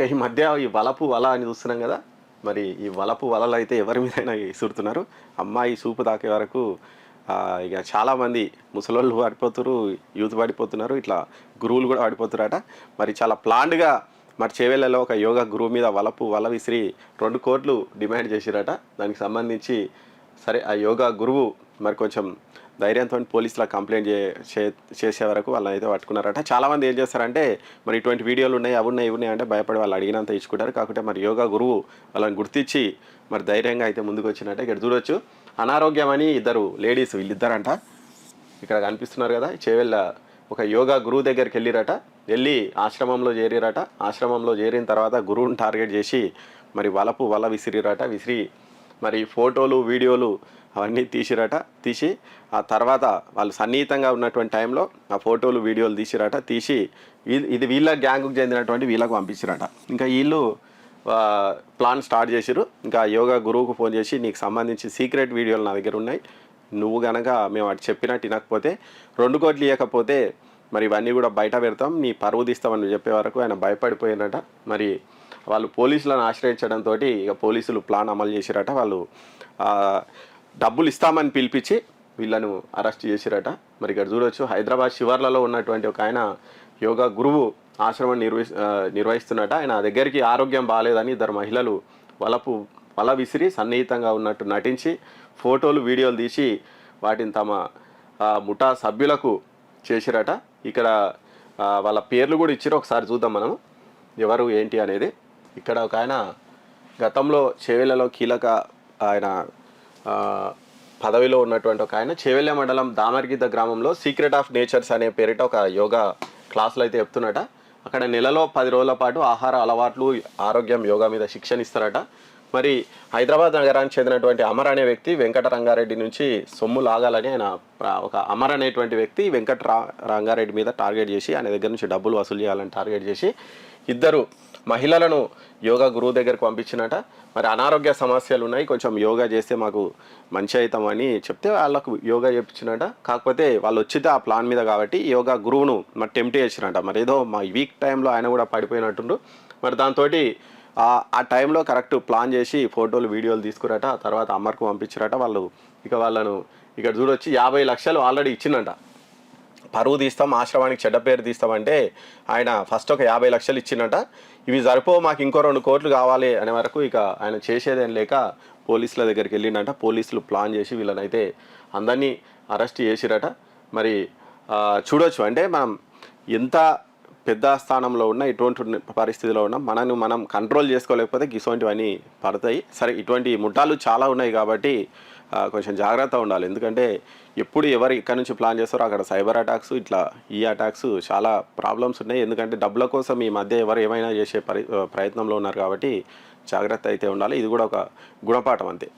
ఇక ఈ మధ్య ఈ వలపు వల అని చూస్తున్నాం కదా మరి ఈ వలపు వలలు అయితే ఎవరి మీదైనా ఇసురుతున్నారు అమ్మాయి చూపు తాకే వరకు ఇక చాలామంది ముసలోళ్ళు పడిపోతున్నారు యూత్ పడిపోతున్నారు ఇట్లా గురువులు కూడా పడిపోతున్నారట మరి చాలా ప్లాండ్గా మరి చేవేళ్ళలో ఒక యోగా గురువు మీద వలపు వల విసిరి రెండు కోట్లు డిమాండ్ చేసిరట. దానికి సంబంధించి సరే ఆ యోగా గురువు మరి కొంచెం ధైర్యంతో పోలీసుల కంప్లైంట్ చే చేసే వరకు వాళ్ళని అయితే పట్టుకున్నారట. చాలామంది ఏం చేస్తారంటే మరి ఇటువంటి వీడియోలు ఉన్నాయి అవి ఉన్నాయి ఇవి ఉన్నాయి అంటే భయపడి వాళ్ళు అడిగినంత ఇచ్చుకుంటారు. కాకపోతే మరి యోగా గురువు వాళ్ళని గుర్తించి మరి ధైర్యంగా అయితే ముందుకు వచ్చినట్టే ఇక్కడ చూడొచ్చు అనారోగ్యం అని ఇద్దరు లేడీస్ వీళ్ళిద్దరంట. ఇక్కడ కనిపిస్తున్నారు కదా చేవెళ్ళ ఒక యోగా గురువు దగ్గరికి వెళ్ళిరట. వెళ్ళి ఆశ్రమంలో చేరిరట. ఆశ్రమంలో చేరిన తర్వాత గురువుని టార్గెట్ చేసి మరి వలపు వల విసిరిరట విసిరి మరి ఫోటోలు వీడియోలు అవన్నీ తీసిరట తీసి ఆ తర్వాత వాళ్ళు సన్నిహితంగా ఉన్నటువంటి టైంలో ఆ ఫోటోలు వీడియోలు తీసిరట తీసి ఇది ఇది వీళ్ళ గ్యాంగ్కు చెందినటువంటి వీళ్ళకు పంపించిరట. ఇంకా వీళ్ళు ప్లాన్ స్టార్ట్ చేసిరు. ఇంకా యోగా గురువుకు ఫోన్ చేసి నీకు సంబంధించి సీక్రెట్ వీడియోలు నా దగ్గర ఉన్నాయి. నువ్వు గనక మేము అటు చెప్పినట్టు వినకపోతే రెండు కోట్లు ఇవ్వకపోతే మరి ఇవన్నీ కూడా బయట పెడతాం. నీ పరువు తీస్తామని చెప్పే వరకు ఆయన భయపడిపోయినట. మరి వాళ్ళు పోలీసులను ఆశ్రయించడంతో ఇక పోలీసులు ప్లాన్ అమలు చేసిరట. వాళ్ళు డబ్బులు ఇస్తామని పిలిపించి వీళ్ళను అరెస్ట్ చేసిరట. మరి ఇక్కడ చూడొచ్చు హైదరాబాద్ శివర్లలో ఉన్నటువంటి ఒక ఆయన యోగా గురువు ఆశ్రమం నిర్వహి నిర్వహిస్తున్నట. ఆయన దగ్గరికి ఆరోగ్యం బాగాలేదని ఇద్దరు మహిళలు వలపు వల విసిరి సన్నిహితంగా ఉన్నట్టు నటించి ఫోటోలు వీడియోలు తీసి వాటిని తమ ముఠా సభ్యులకు చేసిరట. ఇక్కడ వాళ్ళ పేర్లు కూడా ఇచ్చారు ఒకసారి చూద్దాం మనం. ఎవరు ఏంటి అనేది. ఇక్కడ ఒక ఆయన గతంలో చేవెళ్ళలో కీలక ఆయన పదవిలో ఉన్నటువంటి ఒక ఆయన చేవెళ్ళ మండలం దామర్గిద్ద గ్రామంలో సీక్రెట్ ఆఫ్ నేచర్స్ అనే పేరిట ఒక యోగా క్లాసులు అయితే చెప్తున్నట. అక్కడ నెలలో పది రోజుల పాటు ఆహార అలవాట్లు ఆరోగ్యం యోగా మీద శిక్షణ ఇస్తారట. మరి హైదరాబాద్ నగరానికి చెందినటువంటి అమర్ అనే వ్యక్తి వెంకట రంగారెడ్డి నుంచి సొమ్ము లాగాలని ఆయన ఒక అమర్ అనేటువంటి వ్యక్తి వెంకట రంగారెడ్డి మీద టార్గెట్ చేసి ఆయన దగ్గర నుంచి డబ్బులు వసూలు చేయాలని టార్గెట్ చేసి ఇద్దరు మహిళలను యోగా గురువు దగ్గరకు పంపించినట. మరి అనారోగ్య సమస్యలు ఉన్నాయి కొంచెం యోగా చేస్తే మాకు మంచి అవుతామని చెప్తే వాళ్ళకు యోగా చెప్పించినట కాకపోతే వాళ్ళు వచ్చితే ఆ ప్లాన్ మీద కాబట్టి యోగా గురువును మరి టెంప్ట్ చేసినట. మరి ఏదో మా వీక్ టైంలో ఆయన కూడా పడిపోయినట్టుండు. మరి దాంతో ఆ టైంలో కరెక్ట్ ప్లాన్ చేసి ఫోటోలు వీడియోలు తీసుకురట ఆ తర్వాత అమ్మర్కు పంపించారట వాళ్ళు. ఇక వాళ్ళను ఇక్కడ చూడొచ్చి యాభై లక్షలు ఆల్రెడీ ఇచ్చిందంట. పరువు తీస్తాం ఆశ్రమానికి చెడ్డ పేరు తీస్తామంటే ఆయన ఫస్ట్ ఒక యాభై లక్షలు ఇచ్చిండట ఇవి సరిపో మాకు ఇంకో రెండు కోట్లు కావాలి అనే వరకు ఇక ఆయన చేసేదేం లేక పోలీసుల దగ్గరికి వెళ్ళిండట పోలీసులు ప్లాన్ చేసి వీళ్ళనైతే అందరినీ అరెస్ట్ చేసిరట. మరి చూడొచ్చు. అంటే మనం ఎంత పెద్ద స్థానంలో ఉన్న ఇటువంటి పరిస్థితిలో ఉన్న మనను మనం కంట్రోల్ చేసుకోలేకపోతే ఇటువంటివన్నీ పడతాయి. సరే ఇటువంటి ముఠాలు చాలా ఉన్నాయి కాబట్టి కొంచెం జాగ్రత్త ఉండాలి. ఎందుకంటే ఎప్పుడు ఎవరు ఇక్కడ నుంచి ప్లాన్ చేస్తారో అక్కడ సైబర్ అటాక్స్ ఇట్లా ఈ అటాక్స్ చాలా ప్రాబ్లమ్స్ ఉన్నాయి. ఎందుకంటే డబ్బుల కోసం ఈ మధ్య ఎవరు ఏమైనా చేసే పరి ప్రయత్నంలో ఉన్నారు కాబట్టి జాగ్రత్త అయితే ఉండాలి. ఇది కూడా ఒక గుణపాఠం అంతే.